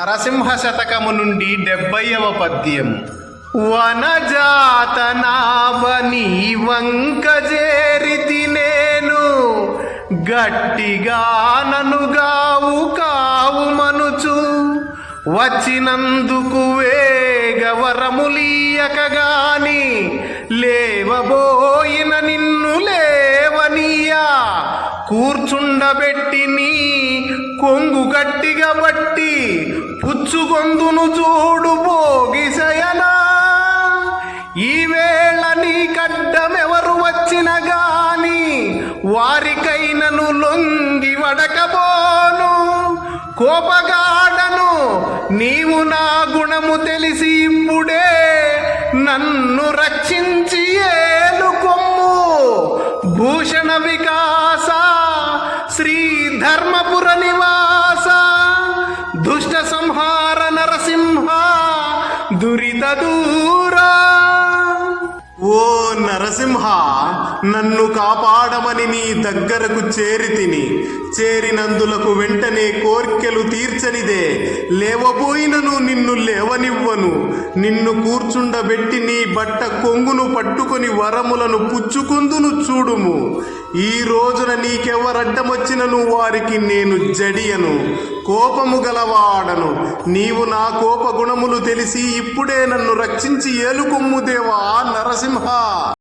నరసింహ శతకము నుండి డెబ్బైవ పద్యం వనజాతనావని వంక చేరితి నేను గట్టిగా ననుగావు కావు మనుచు. వచ్చినందుకు వేగవరములీయకగాని లేవబోయిన నిన్ను లేవనీయా. కూర్చుండబెట్టి నీ కొంగు గట్టిగా బట్టి పుచ్చుగొందును చూడు భోగిసయనా ఈవేళ నీ కడ్డమెవరు వచ్చిన గాని వారికైనను లొంగి వడకబోను. కోపగాడను నీవు నా గుణము తెలిసి ఇప్పుడే నన్ను రక్షించి ఏలు కొమ్ము. భూషణ వికాస శ్రీ ధర్మపుర నివాస దుష్ట సంహార నరసింహ దురిత దూరా. ఓ నరసింహ నన్ను కాపాడమని నీ దగ్గరకు చేరితిని చేరినందులకు వెంటనే కోర్కెలు తీర్చనిదే. లేవబోయినను నిన్ను లేవనివ్వను. నిన్ను కూర్చుండబెట్టి నీ బట్ట కొంగును పట్టుకొని వరములను పుచ్చుకుందును చూడుము. ఈ రోజున నీకెవరడ్డమొచ్చినను వారికి నేను జడియను. కోపము గలవాడను. నీవు నా కోప గుణములు తెలిసి ఇప్పుడే నన్ను రక్షించి ఏలుకొమ్ము దేవా నరసింహ.